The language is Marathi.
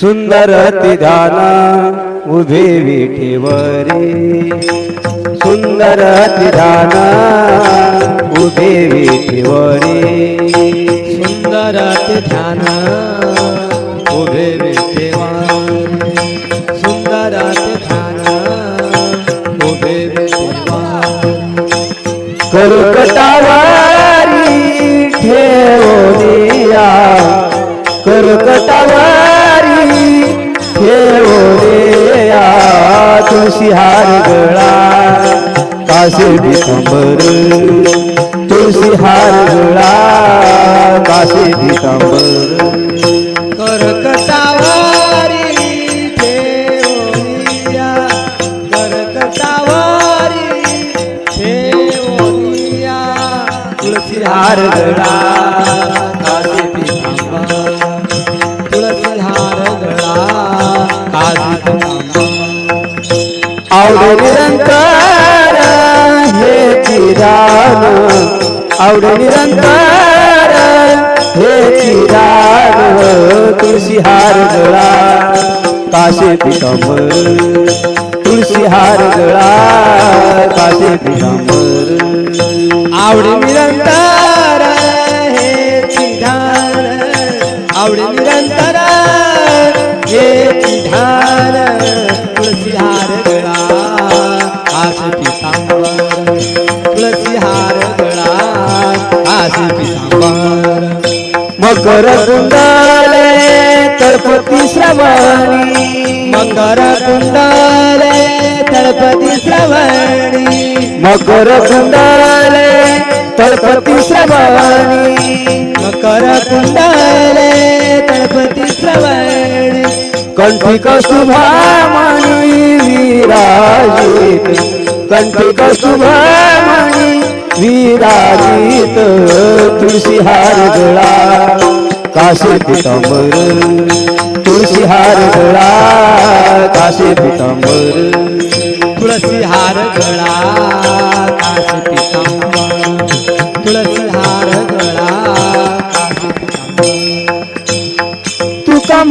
सुंदर ध्याना उभे विठेवरे। सुंदर ध्याना उभे विठेवरे। सुंदर ध्यान उभे विठेवा सुंदर ध्यान उभे विठेवा कर्कटावारी ठेवोनिया हार गळा कासे पितांबर तुळशी हार गळा कासे करकटावारी तुळशी हार गळा काशी पितांबर तुळशी हार गळा आवड निरंतर हे चिरान आवड निरंतर हे चिरान तुळशी हार गळा काशे पितांबर तुळशी हार गळा काशे पितांबर. आवडी निरंतर पितांबर तुळशी हार गळा आस पितांबर मकर कुंडले तळपती श्रवणी. मकर कुंडले तळपती श्रवणी. मकर कुंडले तळपती श्रवणी. मकर कुंडले तळपती श्रवणी. कंठी कस्तुभामणी विराजित कंठी कस्तुभामणी विराजित तुळशी हार गळा काशी पितांबर तुळशी हार गळा काशी पितांबर तुळसी हार गळा काशी पितांबर तुळसी हार गळा तुका